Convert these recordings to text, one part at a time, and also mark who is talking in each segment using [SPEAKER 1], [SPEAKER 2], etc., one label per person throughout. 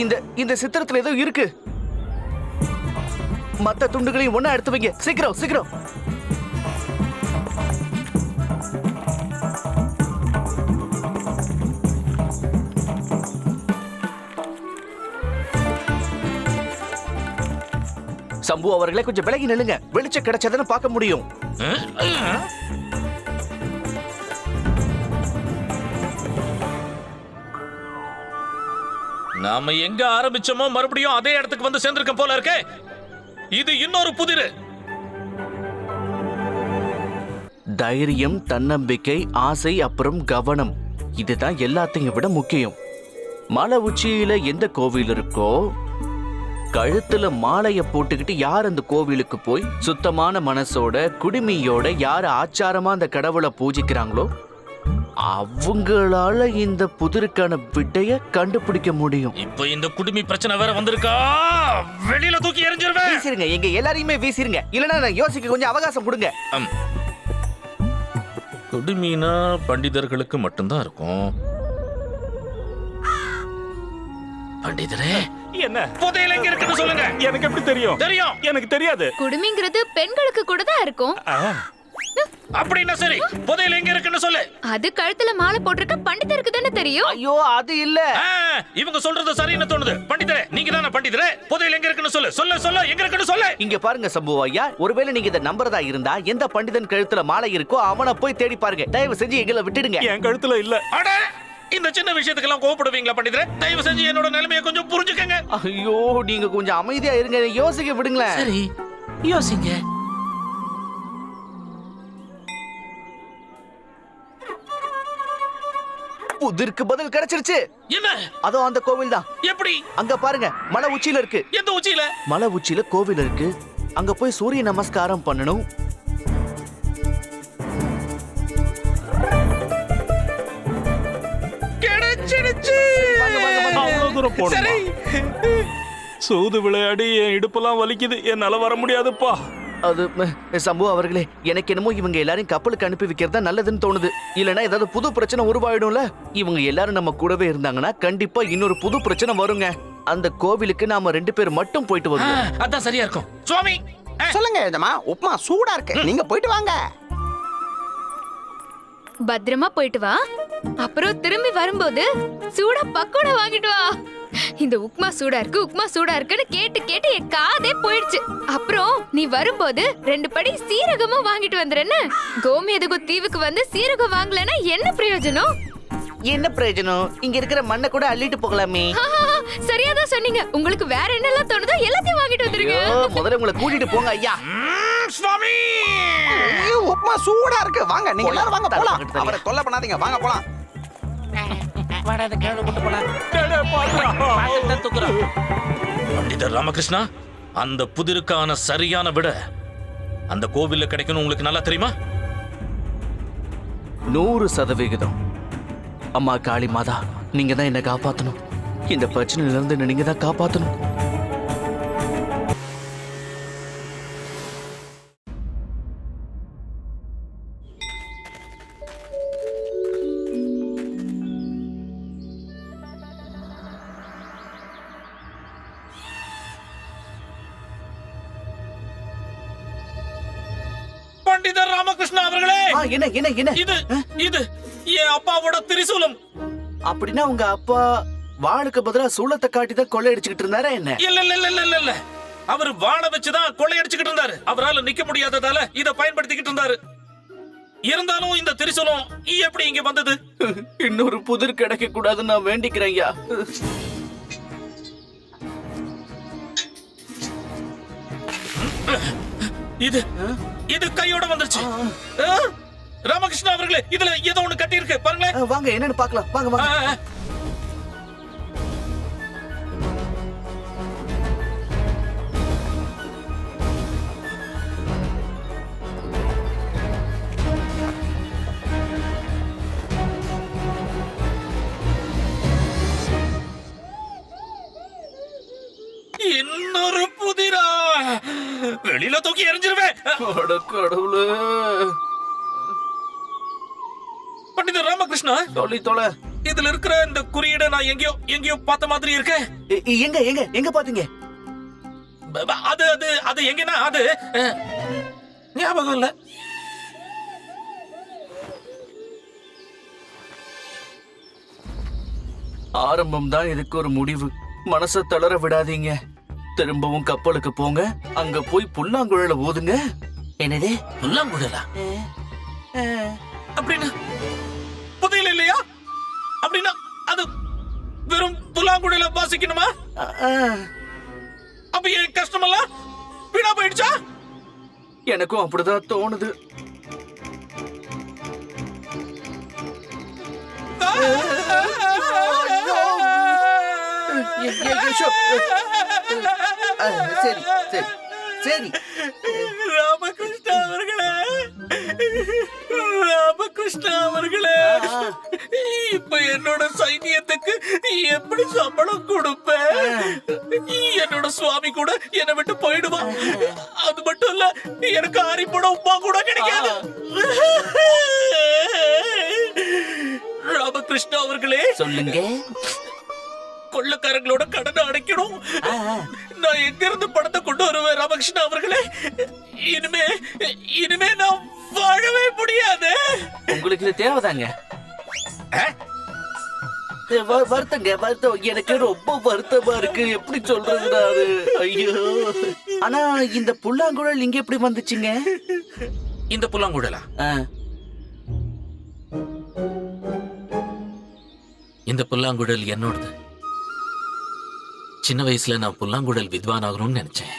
[SPEAKER 1] இந்த இந்த சித்திரத்துல ஏதோ இருக்கு. மத்த துண்டுகளையும் ஒண்ணா எடுத்து வைங்க. சீக்கிரம் சீக்கிரம். சம்பு அவர்களை கொஞ்சம் விலகி நில்லுங்க. வெளிச்சம் கிடைச்சதுன்னு பார்க்க முடியும்.
[SPEAKER 2] நாம எங்க ஆரம்பிச்சோமோ மறுபடியும் அதே இடத்துக்கு வந்து சேர்ந்திருக்க போல இருக்கே. இது இன்னொரு புதிரு.
[SPEAKER 1] தைரியம் தன்னம்பிக்கை ஆசை அப்புறம் கவனம். இதுதான் எல்லாத்தையும் விட முக்கியம். மலை உச்சியில எந்த கோவில் இருக்கோ கழுத்துல மாலைய போட்டுக்கிட்டு யார் அந்த கோவிலுக்கு போய் சுத்தமான மனசோட குடுமியோட யார் ஆச்சாரமா அந்த கடவுளை பூஜிக்கிறாங்களோ அவங்களால இந்த புதிருக்கான விடைய கண்டுபிடிக்க முடியும்.
[SPEAKER 2] இப்ப இந்த குடுமி பிரச்சனை வேற வந்திருக்கா? வெளியில தூக்கி எறிஞ்சிருவேன்.
[SPEAKER 1] வீசிருங்க எங்க எல்லாரையுமே வீசிருங்க. இல்லைன்னா நான் யோசிக்க கொஞ்சம் அவகாசம் கொடுங்க.
[SPEAKER 2] குடுமினா பண்டிதர்களுக்கு மட்டும்தான் இருக்கும். பண்டிதரே.
[SPEAKER 3] என்ன?
[SPEAKER 2] புதையல் எங்க இருக்குன்னு சொல்லுங்க.
[SPEAKER 3] எனக்கு எப்படி தெரியும்?
[SPEAKER 2] தெரியும்.
[SPEAKER 3] எனக்கு தெரியாது.
[SPEAKER 4] குடுமிங்கிறது பெண்களுக்கு கூட தான் இருக்கும்.
[SPEAKER 3] ஆ,
[SPEAKER 2] அப்படின்னா சரி. புதையல் எங்க இருக்குன்னு சொல்லு.
[SPEAKER 4] அது கழுத்துல மாலை போட்டிருக்க பண்டிதருக்கு தானே தெரியும்.
[SPEAKER 1] ஐயோ அது இல்ல.
[SPEAKER 2] ஆ, இவங்க சொல்றது சரின்னு தோணுது. பண்டிதரே நீங்க தானே பண்டிதரே? புதையல் எங்க இருக்குன்னு சொல்லு. சொல்லு சொல்லு. எங்க இருக்குன்னு சொல்லு.
[SPEAKER 1] இங்க பாருங்க சம்பு ஐயா. ஒருவேளை நீங்க இதை நம்புறதா இருந்தா எந்த பண்டிதன் கழுத்துல மாலை இருக்கோ அவனை போய் தேடி பாருங்க. தயவு செஞ்சு எங்களை விட்டுடுங்க.
[SPEAKER 3] என் கழுத்துல இல்ல.
[SPEAKER 2] அட இந்த சின்ன விஷயத்துக்கெல்லாம் கோவப்படுவீங்களா பண்டிதரே? தயவு செஞ்சு என்னோட நிலைமையை கொஞ்சம் புரிஞ்சுக்கங்க.
[SPEAKER 1] ஐயோ நீங்க கொஞ்சம் அமைதியா இருங்க. யோசிக்க விடுங்களேன்.
[SPEAKER 2] சரி யோசிங்க.
[SPEAKER 1] புதிருக்கு பதில் கிடைச்சிருச்சு.
[SPEAKER 2] என்ன?
[SPEAKER 1] அதோ அந்த கோவில் தான்
[SPEAKER 2] எப்படி?
[SPEAKER 1] அங்க பாருங்க மலை உச்சியில இருக்கு.
[SPEAKER 2] எந்த உச்சியில?
[SPEAKER 1] மலை உச்சியில கோவில் இருக்கு. அங்க போய் சூரிய நமஸ்காரம் பண்ணணும். வாங்க.
[SPEAKER 3] அவ்வளவு தூரம்?
[SPEAKER 2] சரி.
[SPEAKER 3] சூது விளையாடி என் இடுப்பெல்லாம் வலிக்குது. என்னால வர முடியாதுப்பா.
[SPEAKER 1] அது சம்பு அவர்களே எனக்கு என்னமோ இவங்க எல்லாரையும் கப்பலுக்கு அனுப்பி வைக்கிறது தான் நல்லதுன்னு தோணுது. இல்லனா ஏதாவது புது பிரச்சனை உருவாயிடும்ல? இவங்க எல்லாரும் நம்ம கூடவே இருந்தாங்கன்னா கண்டிப்பா இன்னொரு புது பிரச்சனை வருங்க. அந்த கோவிலுக்கு நாம ரெண்டு பேர் மட்டும் போயிட்டு வருவோம்.
[SPEAKER 2] அதான் சரியா இருக்கும். சுவாமி!
[SPEAKER 5] சொல்லுங்க எஜமா உப்புமா சூடா இருக்கு. நீங்க போயிட்டு வாங்க.
[SPEAKER 4] பத்திரமா போயிட்டு வா. அப்புறம் திரும்பி வரும்போது சூடா பக்கோடா வாங்கிட்டு வா. இந்த உப்மா சூடா இருக்கு உப்மா சூடா இருக்குன்னு கேட்டு கேட்டு என் காதே போயிடுச்சு. அப்புறம் நீ வரும்போது ரெண்டு படி சீரகமும் வாங்கிட்டு வந்துறேன்னு கோமேதகு தீவுக்கு வந்து சீரகம் வாங்கலைன்னா என்ன பிரயோஜனம்?
[SPEAKER 1] என்ன பிரயோஜனம்? இங்க இருக்கிற மண்ணை கூட அள்ளிட்டு போகலாமே.
[SPEAKER 4] ஆஹாஹா, சரியாதான் சொன்னீங்க. உங்களுக்கு வேற என்னெல்லாம் தோணுதோ எல்லாத்தையும் வாங்கிட்டு வந்துருங்க.
[SPEAKER 1] முதல்ல உங்களை கூட்டிட்டு போங்க ஐயா.
[SPEAKER 2] சுவாமி!
[SPEAKER 5] ஐயோ, உப்புமா சூடா இருக்கு. வாங்க நீங்க. எல்லாரும் வாங்க போலாம். அவரை தொல்லை பண்ணாதீங்க. வாங்க போலாம்.
[SPEAKER 2] பண்டிதர் ராமகிருஷ்ணா அந்த புதிருக்கான சரியான விட அந்த கோவில்ல கிடைக்கணும் உங்களுக்கு நல்லா தெரியுமா?
[SPEAKER 1] நூறு சதவிகிதம். அம்மா காளி மாதா நீங்க தான் என்ன காப்பாத்தணும். இந்த பிரச்சனையில இருந்து நீங்க தான் காப்பாத்தணும். என்ன?
[SPEAKER 2] இது இது என் அப்பாவோட திரிசூலம்.
[SPEAKER 1] அப்படின்னா உங்க அப்பா வாளுக்கு பதிலா சூளத்தை காட்டி தான் கொள்ளையடிச்சுக்கிட்டு இருந்தாரா என்ன?
[SPEAKER 2] இல்ல இல்ல இல்ல இல்ல இல்ல. அவர் வாழ வச்சுதான் கொள்ளையடிச்சுக்கிட்டு இருந்தாரு. அவரால நிக்க முடியாததால இத பயன்படுத்திக்கிட்டு இருந்தாரு. இருந்தாலும் இந்த திரிசூலம் எப்படி இங்க வந்தது?
[SPEAKER 1] இன்னொரு புதிர் கிடைக்க கூடாதுன்னு நான் வேண்டிக்கிறேன் ஐயா.
[SPEAKER 2] இது இது கையோட வந்துருச்சு? ராமகிருஷ்ணா அவர்களே இதுல ஏதோ ஒண்ணு கட்டி இருக்கு பாருங்களேன்
[SPEAKER 1] வாங்க என்னன்னு பார்க்கலாம். வாங்க வாங்க.
[SPEAKER 2] இன்னொரு புதிரா. வெளியில தூக்கி எறிஞ்சிருவேன்.
[SPEAKER 1] அட கடவுளே.
[SPEAKER 2] பண்டிதர் ராமகிருஷ்ணா?
[SPEAKER 1] சொல்லி தொலை
[SPEAKER 2] இதுல இருக்கிற இந்த குறியீடை நான் எங்கேயோ எங்கேயோ பார்த்த மாதிரி இருக்கே.
[SPEAKER 1] எங்க எங்க எங்க பாத்தீங்க
[SPEAKER 2] அது அது அது எங்கன்னா அது ஞாபகம் இல்ல.
[SPEAKER 1] ஆரம்பம் தான் இதுக்கு ஒரு முடிவு. மனசை தளர விடாதீங்க. திரும்பவும் கப்பலுக்கு போங்க. அங்க போய் புல்லாங்குழல ஊதுங்க என்னது?
[SPEAKER 2] புல்லாங்குழலா? அப்படின்னா. அப்படின்னா அது வெறும் புல்லாங்குழல வாசிக்கணுமா? அப்ப என் கஷ்டமெல்லாம் வீணா போயிடுச்சா?
[SPEAKER 1] எனக்கும் அப்படிதான் தோணுது. சரி சரி சரி.
[SPEAKER 2] ராமகிருஷ்ணா அவர்களே! ராமகிருஷ்ணா அவர்களே! இப்ப என்னோட சைனியத்துக்கு எப்படி சம்பளம் கொடுப்பேன் என்னோட சுவாமி கூட என்னை விட்டு போயிடுவான் அது மட்டும் இல்ல எனக்கு அரிப்பட உப்பா கூட கிடைக்காது. ராமகிருஷ்ணா அவர்களே
[SPEAKER 1] சொல்லுங்க.
[SPEAKER 2] கொள்ளக்காரங்களோட கடனை அடைக்கணும். நான் எங்க இருந்து பணத்தை கொண்டு வருவேன் ராமகிருஷ்ணா அவர்களே? இனிமே இனிமே நான் வாழவே முடியாது.
[SPEAKER 1] உங்களுக்கு இது தேவைதாங்க? வருத்தங்க வருத்தம். எனக்கு ரொம்ப வருத்தமா இருக்கு. எப்படி சொல்றது ஐயோ. ஆனா இந்த புல்லாங்குழல் இங்க எப்படி வந்துச்சுங்க?
[SPEAKER 2] இந்த புல்லாங்குழலா? இந்த புல்லாங்குழல் என்னோடது. சின்ன வயசுல நான் புல்லாங்குழல் வித்வான் ஆகணும்னு நினைச்சேன்.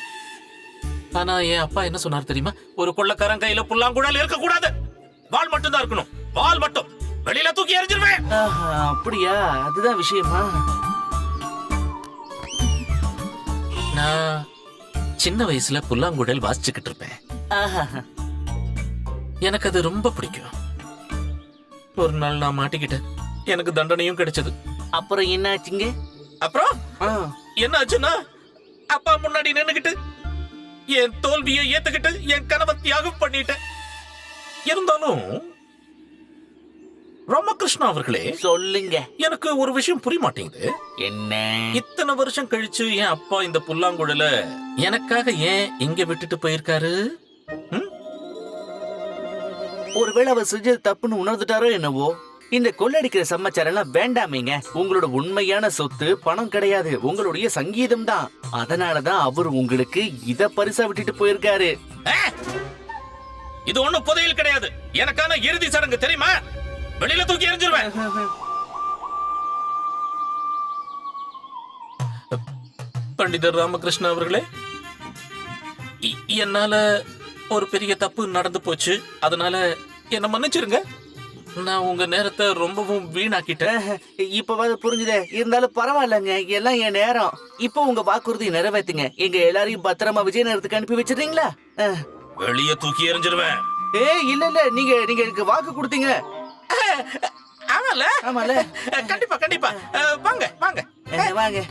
[SPEAKER 2] ஆனா என் அப்பா என்ன சொன்னார் தெரியுமா? ஒரு கொள்ளக்காரன் கையில புல்லாங்குழல் இருக்க கூடாது வால் மட்டும் தான் இருக்கணும். வால் மட்டும். வெளியில தூக்கி எறிஞ்சிருவேன்.
[SPEAKER 1] ஆஹா, அப்படியா? அதுதான் விஷயமா?
[SPEAKER 2] நான் சின்ன வயசுல புல்லாங்குழல் வாசிச்சுக்கிட்டு இருப்பேன்.
[SPEAKER 1] ஆஹா,
[SPEAKER 2] எனக்கு அது ரொம்ப பிடிக்கும். ஒரு நாள் நான் மாட்டிக்கிட்டேன். எனக்கு தண்டனையும் கிடைச்சது.
[SPEAKER 1] அப்புறம் என்னாச்சுங்க?
[SPEAKER 2] அப்புறம்?
[SPEAKER 1] ஆ,
[SPEAKER 2] என்ன ஆச்சுன்னா அப்பா முன்னாடி நின்னுகிட்டு என் தோல்வியை ஏத்துக்கிட்டு என் கனவை தியாகம் பண்ணிட்டேன். இருந்தாலும் ராமகிருஷ்ணா அவர்களே
[SPEAKER 1] சொல்லுங்க.
[SPEAKER 2] எனக்கு ஒரு விஷயம் புரிய மாட்டேங்குது
[SPEAKER 1] என்ன?
[SPEAKER 2] இத்தனை வருஷம் கழிச்சு என் அப்பா இந்த புல்லாங்குழல எனக்காக ஏன் இங்க விட்டுட்டு போயிருக்காரு?
[SPEAKER 1] ஒருவேளை அவர் செஞ்சது தப்புன்னு உணர்ந்துட்டாரோ என்னவோ? இந்த கொள்ளடிக்கிற சமாச்சாரம் எல்லாம் வேண்டாமேங்க. உங்களோட உண்மையான சொத்து பணம் கிடையாது. உங்களுடைய சங்கீதம் தான். அதனாலதான் அவர் உங்களுக்கு இத பரிசா விட்டுட்டு போயிருக்காரு!
[SPEAKER 2] இது ஒண்ணும் புதையல் கிடையாது. எனக்கான இறுதி சடங்கு தெரியுமா? வெளியில தூக்கி எறிஞ்சிருவேன். பண்டிதர் ராமகிருஷ்ண அவர்களே என்னால ஒரு பெரிய தப்பு நடந்து போச்சு. அதனால என்ன மன்னிச்சிருங்க. நான் உங்க நேரத்தை ரொம்பவும் வீணாக்கிட்டேன்.
[SPEAKER 1] இப்பவாது புரிஞ்சுதே. இருந்தாலும் பரவாயில்லங்க. எல்லாம் என் நேரம். இப்போ உங்க வாக்குறுதி நிறைவேத்துங்க. எங்க எல்லாரையும் பத்திரமா விஜயநகரத்துக்கு அனுப்பி வச்சிடுறீங்களா? அஹ்.
[SPEAKER 2] வெளிய தூக்கி எறிஞ்சிருவேன்.
[SPEAKER 1] ஏய் இல்ல இல்ல. நீங்க நீங்க எனக்கு வாக்கு கொடுத்தீங்க.
[SPEAKER 2] ஆமால.
[SPEAKER 1] ஆமால.
[SPEAKER 2] கண்டிப்பா கண்டிப்பா. வாங்க வாங்க.
[SPEAKER 1] வாங்க.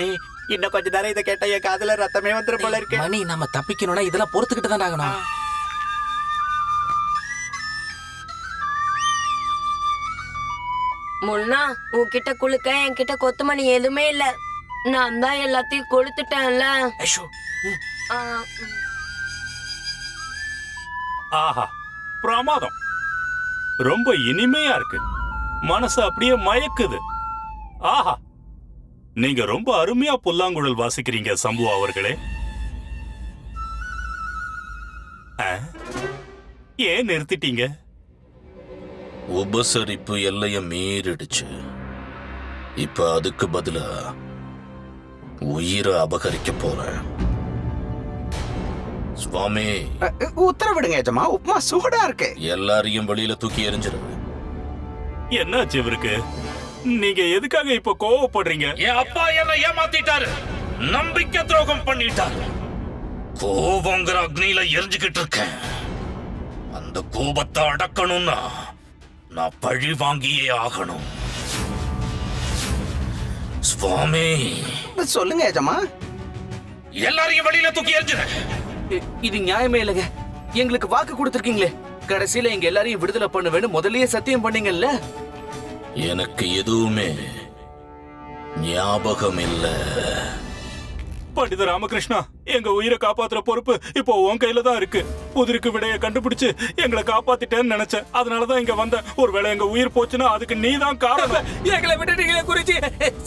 [SPEAKER 5] நீ இன்னும் கொஞ்ச நேரம் இதை கேட்ட என் காதுல ரத்தமே வந்துரும் போல இருக்கு.
[SPEAKER 2] மணி நம்ம தப்பிக்கணும்னா இதெல்லாம் பொறுத்துக்கிட்டு தான் ஆகணும்.
[SPEAKER 6] முன்னா உன்கிட்ட குளுக்க என்கிட்ட கொத்துமணி எதுவுமே இல்ல. நான் தான் எல்லாத்தையும் கொளுத்துட்டேன்ல.
[SPEAKER 3] ஆஹா பிரமாதம். ரொம்ப இனிமையா இருக்கு. மனசு அப்படியே மயக்குது. ஆஹா நீங்க ரொம்ப அருமையா புல்லாங்குழல் வாசிக்கிறீங்க சம்பு அவர்களே? ஏன் நிறுத்திட்டீங்க?
[SPEAKER 2] உபசரிப்பு எல்லைய மீறிடுச்சு. இப்ப அதுக்கு பதிலா உயிரை அபகரிக்க போறேன் சுவாமி.
[SPEAKER 5] உத்தரவிடுங்க எஜமா உப்புமா சூடா இருக்கு.
[SPEAKER 2] எல்லாரையும் வெளியில தூக்கி எறிஞ்சிருவேன்
[SPEAKER 3] என்னாச்சு இவருக்கு? நீங்க எதுக்காக இப்ப கோவப்படுறீங்க?
[SPEAKER 2] என் அப்பா என்ன ஏமாத்திட்டாரு. நம்பிக்கை துரோகம் பண்ணிட்டாரு. கோபங்கிற அக்னியில எரிஞ்சுக்கிட்டு இருக்கேன். அந்த கோபத்தை அடக்கணும்னா நான் பழி வாங்கியே ஆகணும். சுவாமி.
[SPEAKER 5] சொல்லுங்க எஜமா.
[SPEAKER 2] எல்லாரையும் வெளியில தூக்கி எறிஞ்சிரு.
[SPEAKER 1] இது நியாயமே இல்லைங்க. எங்களுக்கு வாக்கு கொடுத்துருக்கீங்களே. கடைசியில எங்க எல்லாரையும் விடுதலை பண்ணுவேன்னு முதல்லயே சத்தியம் பண்ணீங்கல்ல?
[SPEAKER 2] எனக்கு எதுவுமே ஞாபகம் இல்லை
[SPEAKER 3] பண்டித ராமகிருஷ்ணா எங்க உயிரை காப்பாத்துற பொறுப்பு இப்போ உன் கையில தான் இருக்கு. புதிருக்கு விடைய கண்டுபிடிச்சு எங்களை காப்பாத்திட்டேன்னு நினைச்சேன். அதனாலதான் இங்க வந்தேன். ஒருவேளை எங்க உயிர் போச்சுன்னா அதுக்கு நீ தான் காரணம்.
[SPEAKER 7] எங்களை விட்டுட்டீங்களே குறிச்சி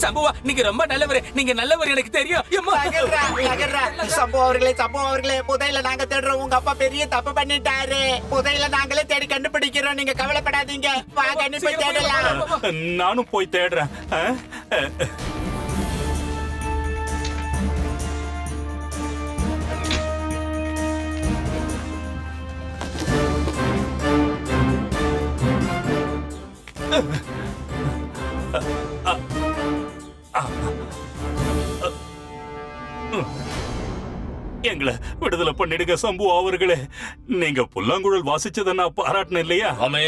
[SPEAKER 7] சம்புவா நீங்க ரொம்ப நல்லவர். நீங்க நல்லவர் எனக்கு தெரியும். எம்மா.
[SPEAKER 5] நகர்றா, நகர்றா. சம்பு அவர்களே சம்பு அவர்களே புதையில நாங்க தேடுறோம். உங்க அப்பா பெரிய தப்பு பண்ணிட்டாரு. புதையில நாங்களே தேடி கண்டுபிடிக்கிறோம். நீங்க கவலைப்படாதீங்க. வாங்க
[SPEAKER 3] நானும் போய் தேடுறேன். எங்களை விடுதலை பண்ணிடுங்க சம்பு அவர்களே. நீங்க புல்லாங்குழல் வாசிச்சதை நான் பாராட்டினேன் இல்லையா?
[SPEAKER 2] ஆமே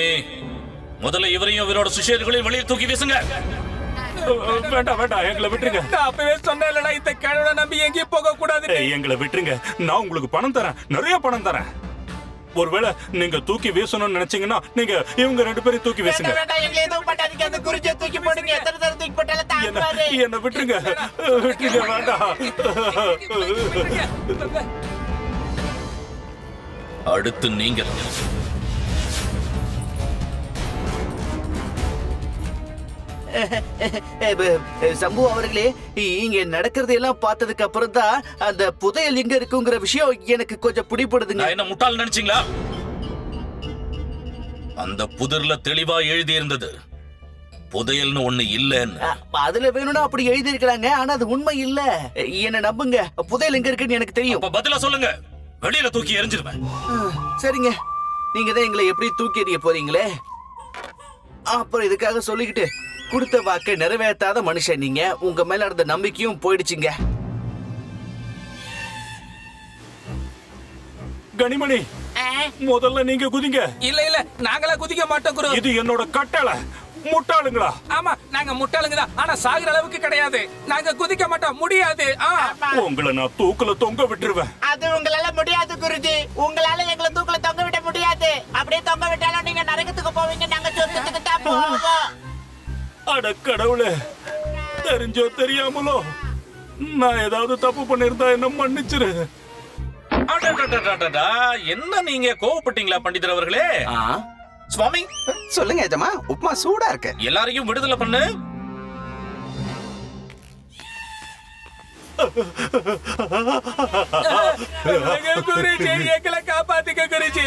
[SPEAKER 2] முதல்ல இவரையும் இவரோட சுஷேர்களையும் வெளியே தூக்கி வீசுங்க.
[SPEAKER 3] வேண்டாம் வேண்டாம் எங்களை விட்டுருங்க.
[SPEAKER 7] நான் அப்பவே சொன்னேன்லடா இந்த கிழவனை நம்பி எங்கேயும் போக கூடாது
[SPEAKER 3] எங்களை விட்டுருங்க. நான் உங்களுக்கு பணம் தரேன் நிறைய பணம் தரேன். ஒருவேளை நீங்க தூக்கி வீசணும்னு நினைச்சீங்கன்னா நீங்க இவங்க ரெண்டு பேரும் தூக்கி வீசுங்க. என்ன விட்டுருங்க. விட்டுருங்க வேண்டாம்.
[SPEAKER 2] அடுத்து நீங்க
[SPEAKER 1] சம்பு அவர்களே இங்க நடக்கிறது எல்லாம் பார்த்ததுக்கு அப்புறம் தான் அந்த புதையல் எங்க இருக்குங்கிற விஷயம் எனக்கு கொஞ்சம் பிடிப்படுதுங்க
[SPEAKER 2] என்ன முட்டாள் நினைச்சீங்களா? அந்த புதிர்ல தெளிவா எழுதி இருந்தது புதையல்னு ஒண்ணு இல்லைன்னு.
[SPEAKER 1] அதுல வேணும்னா அப்படி எழுதி இருக்கலாங்க ஆனா அது உண்மை இல்ல. என்ன நம்புங்க புதையல் எங்க இருக்குன்னு எனக்கு தெரியும்.
[SPEAKER 2] அப்ப பதிலா சொல்லுங்க. வெளியில தூக்கி எறிஞ்சிருவேன்.
[SPEAKER 1] அஹ், சரிங்க. நீங்க தான் எங்களை எப்படி தூக்கி எறிய போறீங்களே? அப்புறம் இதுக்காக சொல்லிக்கிட்டு கொடுத்த வாக்கை நிறைவேற்றாத மனுஷன் நீங்க. உங்க மேல இருந்த நம்பிக்கையும் போயிடுச்சுங்க.
[SPEAKER 3] கனிமணி முதல்ல நீங்க குதிங்க.
[SPEAKER 7] இல்ல இல்ல நாங்களா குதிக்க மாட்டோம் குரு.
[SPEAKER 3] இது என்னோட கட்டளை. முட்டாளுங்களா?
[SPEAKER 7] ஆமா நாங்க முட்டாளுங்க தான். ஆனா சாகுற அளவுக்கு கிடையாது. நாங்க குதிக்க மாட்டோம். முடியாது.
[SPEAKER 3] உங்களை நான் தூக்குல தொங்க விட்டுருவேன்.
[SPEAKER 5] அது உங்களால முடியாது குருஜி. உங்களால எங்களை தூக்குல தொங்க விட முடியாது. அப்படியே தொங்க விட்டாலும் நீங்க நரகத்துக்கு போவீங்க நாங்க சொர்க்கத்துக்கு தான் போவோம்.
[SPEAKER 3] அட கடவுளே தெரிஞ்சோ தெரியாமலோ நான் ஏதாவது தப்பு பண்ணிருந்தா என்ன மன்னிச்சிரு?
[SPEAKER 2] என்ன நீங்க கோவப்பட்டீங்களா பண்டிதர் அவர்களே?
[SPEAKER 1] ஆ?
[SPEAKER 2] சுவாமி?
[SPEAKER 5] சொல்லுங்க எஜமா உப்மா சூடா இருக்கு.
[SPEAKER 2] எல்லாரையும் விடுதலை பண்ணு.
[SPEAKER 7] குருஜி எங்களை காப்பாத்துக்க குருஜி.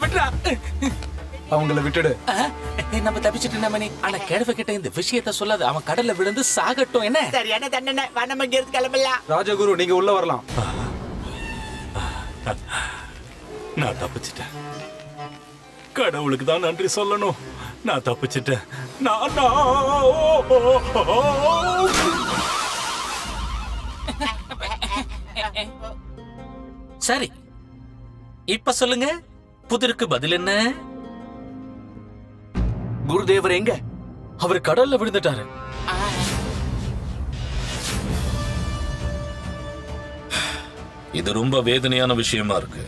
[SPEAKER 7] விட்றா
[SPEAKER 8] அவங்கள விட்டுடு.
[SPEAKER 7] நம்ம தப்பிச்சிட்டு நம்ம நீ ஆனா கிழவ கிட்ட இந்த விஷயத்த சொல்லாத அவன் கடல்ல விழுந்து சாகட்டும் என்ன?
[SPEAKER 5] சரியான தண்டனை வா நம்ம இருந்து கிளம்பலாம்.
[SPEAKER 8] ராஜகுரு நீங்க உள்ள வரலாம்.
[SPEAKER 3] நான் தப்பிச்சிட்டேன். கடவுளுக்கு தான் நன்றி சொல்லணும். நான் தப்பிச்சிட்டேன். நான் நான்- ஓ, ஓ, ஓ.
[SPEAKER 7] சரி. இப்ப சொல்லுங்க. புதிருக்கு பதில் என்ன?
[SPEAKER 1] குருதேவர் எங்க?
[SPEAKER 7] அவர் கடல்ல விழுந்துட்டாரு.
[SPEAKER 2] இது ரொம்ப வேதனையான விஷயமா இருக்கு.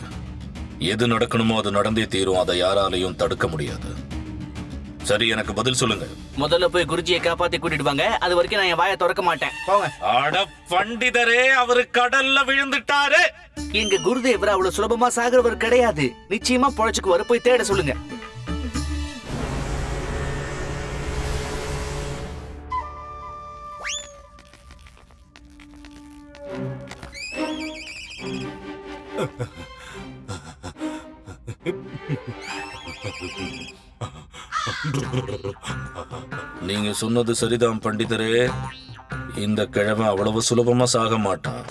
[SPEAKER 2] எது நடக்கணுமோ அது நடந்தே தீரும். அதை யாராலையும் தடுக்க முடியாது. சரி எனக்கு பதில் சொல்லுங்க.
[SPEAKER 1] முதல்ல போய் குருஜியை காப்பாத்தி கூட்டிட்டு வாங்க. அது வரைக்கும் நான் என் வாயை திறக்க மாட்டேன். போங்க.
[SPEAKER 2] அட பண்டிதரே அவரு கடல்ல விழுந்துட்டாரு.
[SPEAKER 1] எங்க குருதேவர் அவ்வளவு சுலபமா சாகிறவர் கிடையாது. நிச்சயமா பொழைச்சுக்கு போய் தேட சொல்லுங்க.
[SPEAKER 2] நீங்க சொன்னது சரிதான் பண்டிதரே. இந்த கிழமை அவ்வளவு சுலபமா சாக மாட்டான்.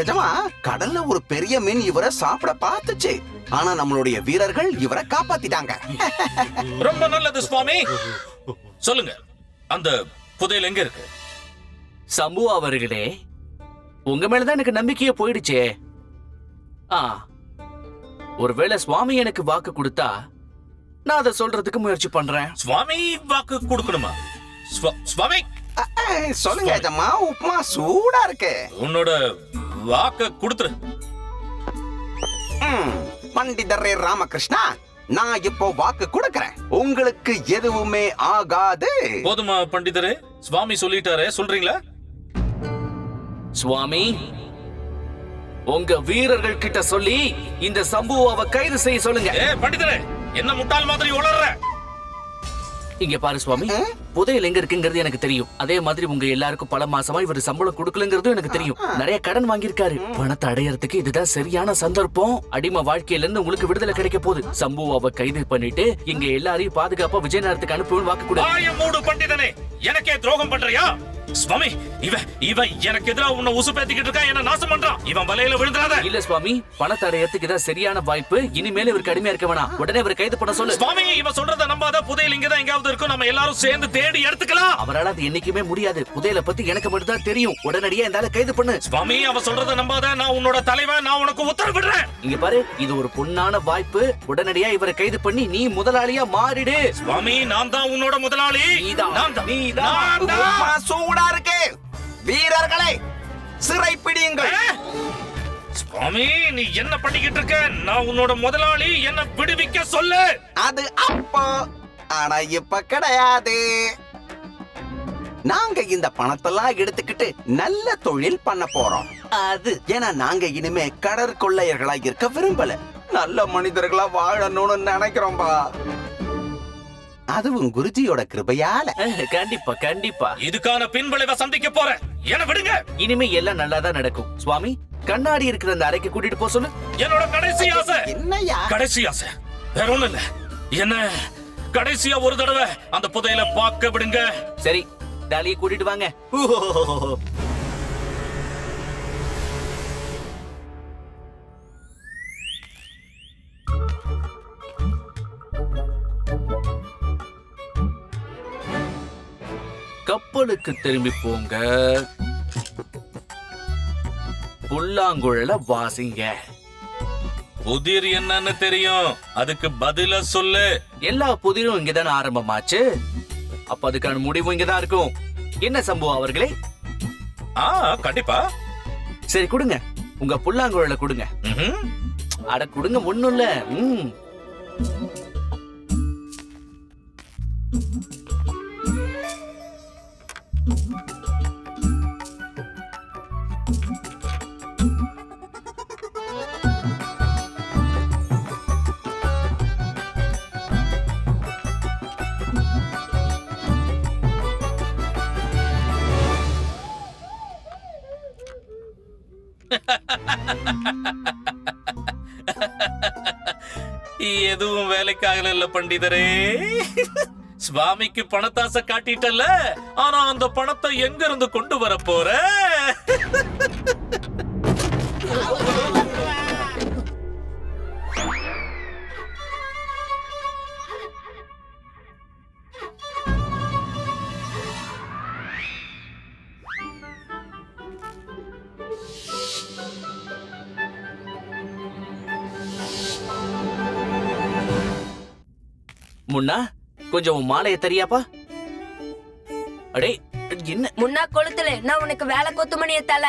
[SPEAKER 9] எஜமா கடல்ல ஒரு பெரிய மீன் இவரை சாப்பிட பார்த்துச்சு. ஆனா நம்மளுடைய வீரர்கள் இவரை காப்பாத்திட்டாங்க.
[SPEAKER 2] ரொம்ப நல்லது சுவாமி. சொல்லுங்க. அந்த புதையல் எங்க இருக்கு?
[SPEAKER 1] சம்பு அவர்களே உங்க மேலதான் எனக்கு நம்பிக்கையே போயிடுச்சே. ஆ. ஒருவேளை சுவாமி எனக்கு வாக்கு கொடுத்தா நான் அதை சொல்றதுக்கு முயற்சி பண்றேன்.
[SPEAKER 2] சுவாமி வாக்கு கொடுக்கணுமா? சுவா- சுவாமி!
[SPEAKER 9] சொல்லுங்க எஜமா உப்புமா சூடா இருக்கு.
[SPEAKER 2] உன்னோட வாக்க கொடுத்துரு.
[SPEAKER 9] ம், பண்டிதரே ராமகிருஷ்ணா நான் இப்போ வாக்கு கொடுக்கறேன். உங்களுக்கு எதுவுமே ஆகாது.
[SPEAKER 2] போதுமா பண்டிதரே? சுவாமி சொல்லிட்டாரே சொல்றீங்களா?
[SPEAKER 1] சுவாமி உங்க வீரர்கள் கிட்ட சொல்லி இந்த சம்புவாவை கைது செய்ய சொல்லுங்க.
[SPEAKER 2] ஏ பண்டிதரே என்ன முட்டாள் மாதிரி உளர்ற?
[SPEAKER 1] இங்க பாரு சுவாமி. புதையல் எங்க இருக்குங்கிறது எனக்கு தெரியும். அதே மாதிரி உங்க எல்லாருக்கும் பல மாசமா இவர் சம்பளம் கொடுக்கலங்கிறதும் எனக்கு தெரியும். நிறைய கடன் வாங்கியிருக்காரு. பணத்தை அடையறதுக்கு இதுதான் சரியான சந்தர்ப்பம். அடிமை வாழ்க்கையில இருந்து உங்களுக்கு விடுதலை கிடைக்க போகுது. சம்புவாவை கைது பண்ணிட்டு இங்க எல்லாரையும் பாதுகாப்பா விஜயநகரத்துக்கு அனுப்புவேன் வாக்கு கொடு.
[SPEAKER 2] பண்டிதனே எனக்கே துரோகம் பண்றியா? சுவாமி இவன் இவன் எனக்கு எதிரா உன்னை உசுப்பேத்திக்கிட்டு இருக்கான் என்ன நாசம் பண்றான்? இவன் வலையில விழுந்துடாத.
[SPEAKER 1] இல்ல சுவாமி பணத்தை அடையறதுக்கு இதான் சரியான வாய்ப்பு. இனிமேல இவருக்கு அடிமையா இருக்க வேணாம். உடனே இவரை கைது பண்ண சொல்லு.
[SPEAKER 2] சுவாமி இவன் சொல்றத நம்பாத புதையல் இங்கதான் எங்காவது இருக்கும். நம்ம எல்லாரும் சேர்ந்து தேடி எடுத்துக்கலாம்.
[SPEAKER 1] அவரால அது என்னைக்குமே முடியாது. புதையல பத்தி எனக்கு மட்டும் தான் தெரியும். உடனடியா ஆளை கைது பண்ணு.
[SPEAKER 2] சுவாமி அவன் சொல்றத நம்பாத நான் உன்னோட தலைவன் நான் உனக்கு உத்தரவிடுறேன்.
[SPEAKER 1] இங்க பாரு இது ஒரு பொன்னான வாய்ப்பு. உடனடியா இவரை கைது பண்ணி நீ முதலாளியா மாறிடு.
[SPEAKER 2] சுவாமி நான் தான் உன்னோட முதலாளி. நான் தான்.
[SPEAKER 1] நீதான்.
[SPEAKER 2] நான் தான்.
[SPEAKER 9] சூடா இருக்கு. வீரர்களே சிறை பிடியுங்கள்?
[SPEAKER 2] சுவாமி நீ என்ன பண்ணிக்கிட்டு இருக்க? நான் உன்னோட முதலாளி. என்ன விடுவிக்க சொல்லு.
[SPEAKER 9] அது அப்போ ஆனா இப்ப கிடையாது. நாங்க இந்த பணத்தெல்லாம் எடுத்துக்கிட்டு நல்ல தொழில் பண்ண போறோம். அது ஏன்னா நாங்க இனிமே கடற்கொள்ளையர்களா இருக்க விரும்பல. நல்ல மனிதர்களா வாழணும்னு நினைக்கிறோம்பா அதுவும் குருஜியோட கிருபையால.
[SPEAKER 1] கண்டிப்பா கண்டிப்பா.
[SPEAKER 2] இதுக்கான பின்விளைவை சந்திக்க போறேன். என்ன விடுங்க.
[SPEAKER 1] இனிமே எல்லாம் நல்லா தான் நடக்கும். சுவாமி கண்ணாடி இருக்கிற அந்த அறைக்கு கூட்டிட்டு போக சொல்லு.
[SPEAKER 2] என்னோட கடைசி ஆசை.
[SPEAKER 9] என்னையா
[SPEAKER 2] கடைசி ஆசை. வேற ஒண்ணும் இல்ல. என்ன? கடைசியா ஒரு தடவை அந்த புதையில பார்க்க விடுங்க.
[SPEAKER 1] சரி டாலியை கூட்டிட்டு வாங்க. கப்பலுக்கு திரும்பி போங்க. புல்லாங்குழல வாசிங்க.
[SPEAKER 2] புதிர் என்னன்னு தெரியும். அதுக்கு பதில சொல்லு.
[SPEAKER 1] எல்லா புதிரும் இங்கதானே ஆரம்பமாச்சு. அப்ப அதுக்கான முடிவும் இங்கதான் இருக்கும். என்ன சம்பவம் அவர்களே?
[SPEAKER 2] ஆ கண்டிப்பா.
[SPEAKER 1] சரி கொடுங்க. உங்க புல்லாங்குழல கொடுங்க. அட கொடுங்க ஒண்ணும் இல்ல. ம்.
[SPEAKER 2] எதுவும் வேலைக்காகல இல்ல பண்டிதரே. சுவாமிக்கு பணத்தாசை காட்டிட்டல்ல. ஆனா அந்த பணத்தை எங்க இருந்து கொண்டு வர போற?
[SPEAKER 1] முன்னா கொஞ்சம் உன் மாலையை தெரியாப்பா. அடே என்ன?
[SPEAKER 6] முன்னா கொளுத்துல நான் உனக்கு வேலை கொத்துமணியை தல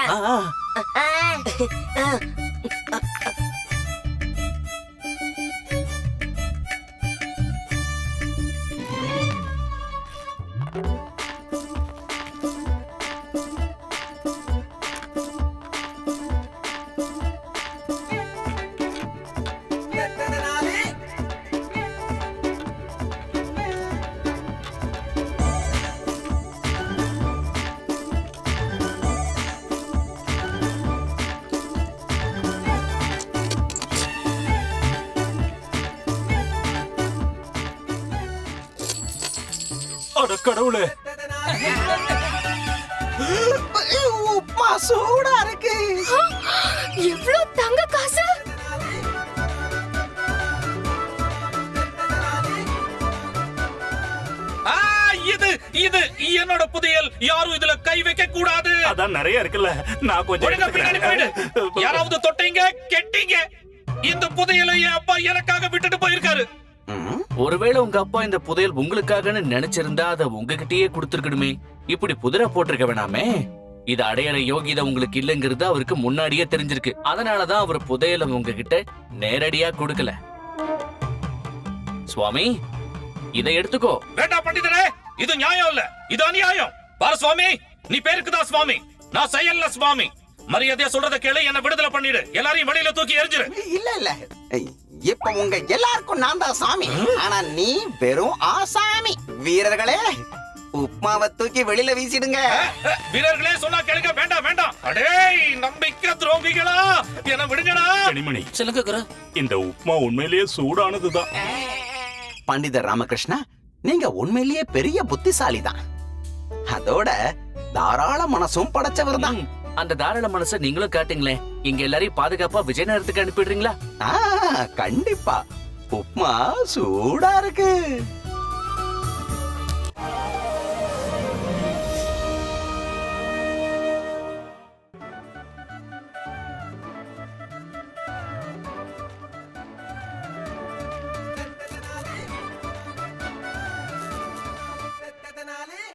[SPEAKER 3] அட கடவுளே.
[SPEAKER 9] உப்புமா சூடா இருக்கு.
[SPEAKER 4] எவ்வளவு தங்க காசு?
[SPEAKER 2] ஆ, இது இது என்னோட புதையல். யாரும் இதுல கை வைக்க கூடாது.
[SPEAKER 3] அதான் நிறைய இருக்குல்ல. நான் கொஞ்சம்.
[SPEAKER 2] யாராவது தொட்டீங்க கெட்டீங்க. இந்த புதையலை என் அப்பா எனக்காக விட்டுட்டு
[SPEAKER 1] ஒருவேளை உங்க அப்பா இந்த புதையல் உங்களுக்காகன்னு நினைச்சிருந்தா அதை உங்ககிட்டயே கொடுத்துருக்கணுமே. இப்படி புதிரை போட்டிருக்க வேணாமே. இது அடையாள யோகிதை உங்களுக்கு இல்லைங்கிறது அவருக்கு முன்னாடியே தெரிஞ்சிருக்கு. அதனாலதான் அவர் புதையலை உங்ககிட்ட நேரடியா கொடுக்கல. சுவாமி இதை எடுத்துக்கோ.
[SPEAKER 2] வேண்டாம் பண்டிதரே இது நியாயம் இல்ல. இது அநியாயம். பாரு சுவாமி நீ பேருக்கு தான் சுவாமி. நான் செயல்ல சுவாமி. மரியாதையா சொல்றத கேளு என்ன விடுதலை பண்ணிடு. எல்லாரையும் வெளியில தூக்கி எரிஞ்சிரு.
[SPEAKER 9] இல்ல இல்ல. இப்ப உங்க எல்லாருக்கும் நான் தான் சாமி. ஆனா நீ வெறும் ஆசாமி. வீரர்களே உப்மாவை தூக்கி வெளியில வீசிடுங்க.
[SPEAKER 2] வீரர்களே சொன்னா கேளுங்க. வேண்டாம் வேண்டாம். அடேய் நம்பிக்கை துரோகிகளா? என்ன விடுங்கடா.
[SPEAKER 3] கனிமணி.
[SPEAKER 7] சொல்லுங்க குரு.
[SPEAKER 3] இந்த உப்மா உண்மையிலேயே சூடானதுதான்.
[SPEAKER 9] பண்டிதர் ராமகிருஷ்ணா நீங்க உண்மையிலேயே பெரிய புத்திசாலி தான் அதோட தாராள மனசும் படைச்சவர் தான்
[SPEAKER 1] அந்த தாராள மனசை நீங்களும் காட்டுங்களேன். இங்க எல்லாரையும் பாதுகாப்பா விஜயநகரத்துக்கு அனுப்பிடுறீங்களா?
[SPEAKER 9] கண்டிப்பா. உப்மா சூடா இருக்கு.